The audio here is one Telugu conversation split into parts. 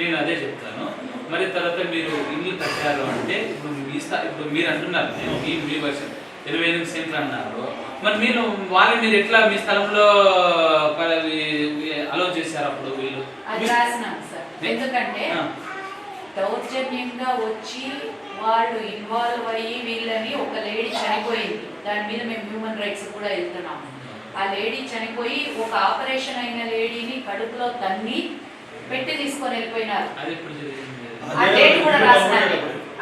నేను అదే చెప్తాను. మరి తర్వాత మీరు ఇల్లు కట్టారు అంటే ఇప్పుడు మీ స్థా ఇప్పుడు మీరు అంటున్నారు నేను మీ మీ వర్షన్ ఇరవై ఎనిమిది సెంట్లు అన్నారు. మరి మీరు వాళ్ళు మీరు ఎట్లా మీ స్థలంలో అలో చేశారు అప్పుడు వీళ్ళు? ఎందుకంటే దౌర్జన్యంగా వచ్చి వాళ్ళు ఇన్వాల్వ్ అయ్యి వీళ్ళని ఒక లేడీ చనిపోయింది. దాని మీద మేము హ్యూమన్ రైట్స్ కూడా వెళ్తున్నాం ఆ లేడీ చనిపోయి ఒక ఆపరేషన్ అయిన లేడీని కడుపులో తన్ని పెట్టి తీసుకొని వెళ్ళిపోయినారు. అది ఇప్పుడు జరిగింది? ఆ డేట్ కూడా రాసినాను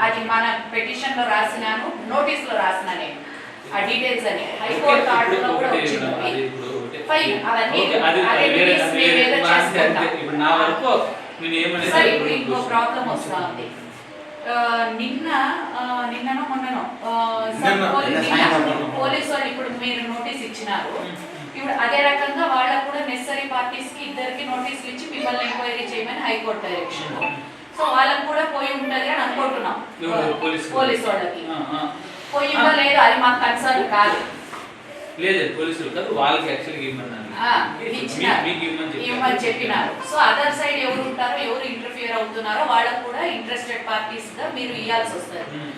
అది మన పిటిషన్లో రాసినాను నోటీస్లో రాసిన నేను. ఆ డీటెయిల్స్ అని. హైకోర్టు ఆర్డర్లో కూడా వచ్చింది. Fine, అవన్నీ అది అది మేము ఏదో చేసుకుంటాం. సరే ఇప్పుడు ఇంకో. ప్రాబ్లం వస్తా ఉంది. నిన్న నిన్ననో మొన్ననో. పోలీసు వాళ్ళు ఇప్పుడు మీరు నోటీస్ ఇచ్చినారు. ఇప్పుడు అదే రకంగా వాళ్ళకు కూడా చేయమని హైకోర్టు డైరెక్షన్. సో వాళ్ళకు కూడా పోయి ఉంటది అని అనుకుంటున్నాం? పోలీసు వాళ్ళకి. పోయిందో లేదో అది మాకు కన్సర్న్ కాదు. లేదు పోలీసులు కాదు వాళ్ళకి యాక్చువల్గా చెప్పాను. ఇవ్వమని చెప్పినారు. సో అదర్ సైడ్ ఎవరు ఉంటారో ఎవరు ఇంటర్ఫియర్ అవుతున్నారో వాళ్ళకు కూడా ఇంట్రెస్టెడ్ పార్టీస్గా మీరు ఇవ్వాల్సి వస్తుంది. ఉమ్.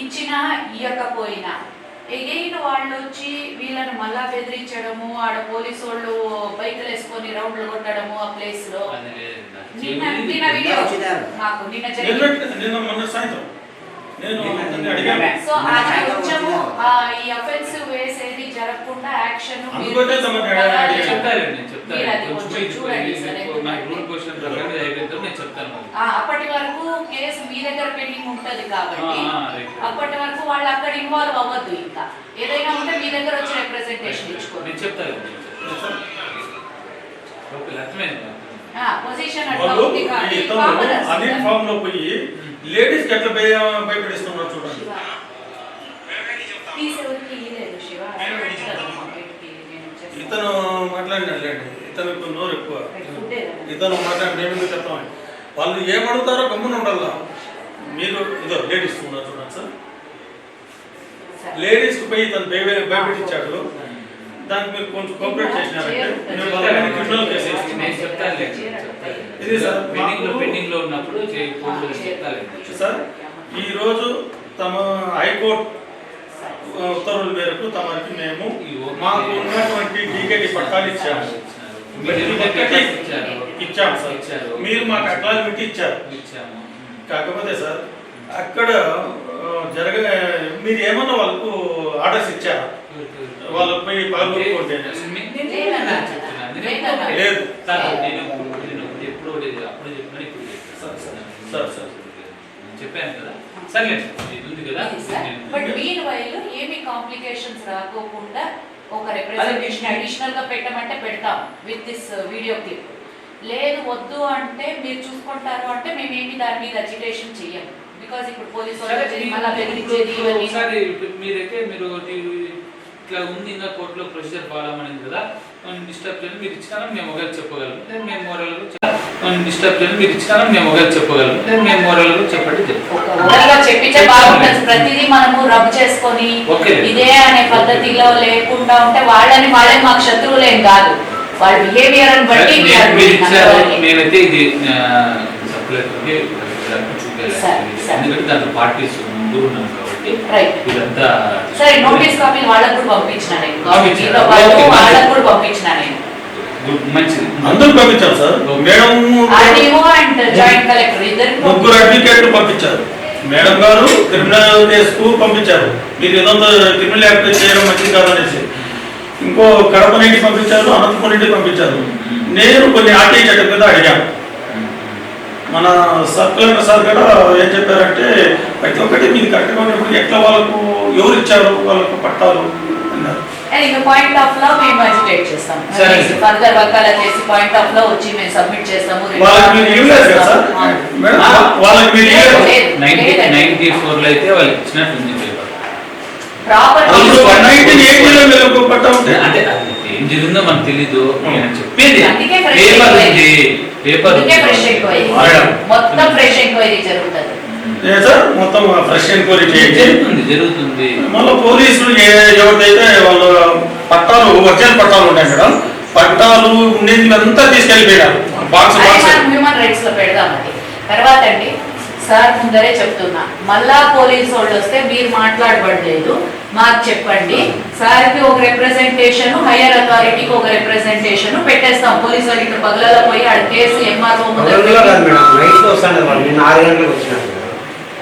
ఇచ్చినా ఇవ్వకపోయినా ఎగైన్ వాళ్ళు వచ్చి వీళ్ళని మళ్ళా బెదిరించడము ఆడ పోలీసు వాళ్ళు బైకులు వేసుకొని రౌండ్లు కొట్టడము ఆ ప్లేస్లో. నాకు నిన్న నిన్న వీడియో నిన్న జరిగింది. సో అది కొంచెము ఈ అఫెన్సివ్ వేసేది జరగకుండా యాక్షన్ అందుకోసమే తమకు అడిగాను. చెప్తారు నేను చెప్తాను నేను చెప్తాను. అప్పటి వరకు కేసు మీ దగ్గర పెండింగ్ ఉంటది కాబట్టి. అప్పటి వరకు వాళ్ళు అక్కడ ఇన్వాల్వ్ అవ్వద్దు ఇంకా. ఏదైనా ఉంటే మీ దగ్గర వచ్చి రిప్రజెంటేషన్ నేను చెప్తాను. పొజిషన్ అట్లా ఉంది. ఫామ్లో పోయి లేడీస్ ఎట్లా భయ- భయపెడిస్తున్నారు చూడండి. ఇతను మాట్లాడినాడులేండి. ఇతను ఇప్పుడు నోరు ఎక్కువ. ఇతను మాట్లాడి మేము ఎందుకు చెప్తామని వాళ్ళు ఏమడుగుతారో గమ్మున ఉండాలా? మీరు ఇదో లేడీస్ ఉన్నారు చూడండి సార్. లేడీస్ పోయి ఇతను భయ భయపెట్టించాడు దానికి మీరు కొంచెం కోఆపరేట్ చేసినారంటే. ఇది సార్, పెండింగ్లో మాకు- పెండింగ్లో ఉన్నప్పుడు సార్ ఈరోజు తమ హైకోర్టు ఉత్తర్వుల మేరకు తమకి మేము మాకు ఉన్నటువంటి టీకేటీ పట్టాలు ఇచ్చాము. ఇచ్చాము సార్. ఇచ్చారు. మీరు మాకు అక్లాజ్మెంట్ ఇచ్చారు. ఇచ్చాము. కాకపోతే సార్ అక్కడ జరగ మీరు ఏమన్నా వాళ్ళకు ఆర్డర్స్ ఇచ్చారా? వాళ్ళకి పోయి పగలగొట్టుకుంటే లేదు. సార్ నేను ఇప్పుడు- నేను ఎప్పుడో లేదు, అప్పుడు చెప్పినా ఇప్పుడు చెప్తాను. Sir, sir. నేను చెప్పాను కదా. సర్లే ఇది ఉంది కదా. ఇది సార్. నేను- బట్ మీన్ వైల్ ఏమి కాంప్లికేషన్స్ రాకోకుండా ఒక రిప్రజెంటేషన్ అడిషనల్గా పెట్టమంటే పెడతాం విత్ దిస్ వీడియో క్లిప్ లేదు వద్దు అంటే మీరు చూసుకుంటారు అంటే మేము ఏమి దాని మీద అజిటేషన్ చెయ్యం. బికాజ్ ఇప్పుడు పోలీసు మీరైతే మీరు ఇది- ఇట్లా ఉంది ఇంకా కోర్టులో ప్రొసీజర్ అనేది కదా. డిస్టర్బ్ చేయడం మీరు ఇచ్చినా మేము ఒకరికి చెప్పగలం. మేము మోరల్ డిస్టర్బ్ చేయడం మీరు ఇచ్చినా మేము ఒకరికి చెప్పగలం. మేము మోరల్ చెప్పండి చెప్తాం బాగుంటుంది ప్రతిదీ మనము రబ్ చేసుకొని. ఇదే అనే పద్ధతిలో లేకుండా ఉంటే వాళ్ళని వాళ్ళే మాకు శత్రువులేం కాదు. వాళ్ళ బిహేవియర్ అని బట్టి. నేనైతే ఇది సరే, సరే. ఎందుకంటే దాంట్లో పార్టీస్ ముందు ఉన్నాం కాబట్టి రైట్ ఇదంతా సరే నోటీస్ కాపీ వాళ్ళకు కూడా పంపించిన నేను. వాళ్ళకు కూడా పంపించిన నేను. గుడ్, మంచిది. అందరూ పంపించారు sir. Madam RDO and joint collector ఇద్దరికి ముగ్గురు అడ్వకేట్లు పంపించారు. మేడం గారు క్రిమినల్ కేసుకు పంపించారు. మీరు ఏదో క్రిమినల్ యాక్ట్ చేయడం మంచిది కాదనేసి ఇంకో కడప నుండి పంపించారు అనంతపురం నుండి పంపించారు. నేను కొన్ని ఆర్టీఐ చట్టం మీద అడిగాను. మన సబ్ కలెక్టర్ సార్ కూడా ఏం చెప్పారంటే ప్రతి ఒక్కటి మీరు కరెక్ట్గా ఉన్నప్పుడు ఎట్లా వాళ్ళకు ఎవరు ఇచ్చారు వాళ్ళకు పట్టాలు? పాయింట్ ఆఫ్లో మేము చేస్తాం సరే. ఫర్దర్ వర్కాల చేసి పాయింట్ ఆఫ్లో వచ్చి మేము సబ్మిట్ చేస్తాము ఏం జరిగిందో మనకు తెలీదు చెప్పేది పేపర్. ఉంది పేపర్. మొత్తం ఫ్రెష్ ఎంక్వైరీ జరుగుతుంది. సార్? మొత్తం ఫ్రెష్ ఎంక్వైరీ చేయండి. జరుగుతుంది జరుగుతుంది. మళ్ళీ పోలీసులు ఎవరిదైతే వాళ్ళ పట్టాలు ఒరిజినల్ పట్టాలు ఉంటాయి కదా పట్టాలు ఉండేది అంతా తీసుకెళ్ళిపోయారు బాక్స్ అది బాక్స్. మనం హ్యూమన్ రైట్స్లో పెడదాం అది తర్వాత అండి సార్ ముందరే చెప్తున్నా. మళ్ళా పోలీస్ వాళ్ళు వస్తే మీరు మాట్లాడబడలేదు. మాకు చెప్పండి. సార్కి ఒక రిప్రజెంటేషన్ హైయర్ అథారిటీకి ఒక రిప్రజెంటేషన్ పెట్టేస్తాం. పోలీస్ వాళ్ళు ఇక్కడ పగలలో పోయి ఆడ కేసు ఎంఆర్ఓ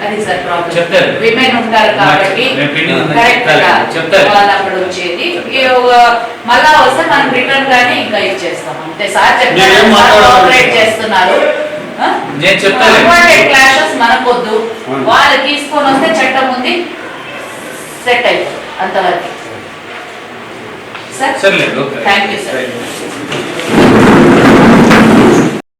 అది సార్ ప్రాబ్లం చెప్తారు. విమెన్ ఉంటారు కాబట్టి కరెక్ట్ చెప్తారు. చెప్తారు. వాళ్ళు అక్కడ వచ్చేది మళ్ళా వస్తే మనం రిటర్న్ గానే ఇంకా ఇచ్చేస్తాం అంతే సార్ చెప్తారు చేస్తున్నారు. నేను చెప్తాను. క్లాషెస్ మనకొద్దు. వాళ్ళు తీసుకొని వస్తే చట్టం ఉంది. సెట్ అయిపోతుంది. అంతవరకు. సార్? Thank you sir.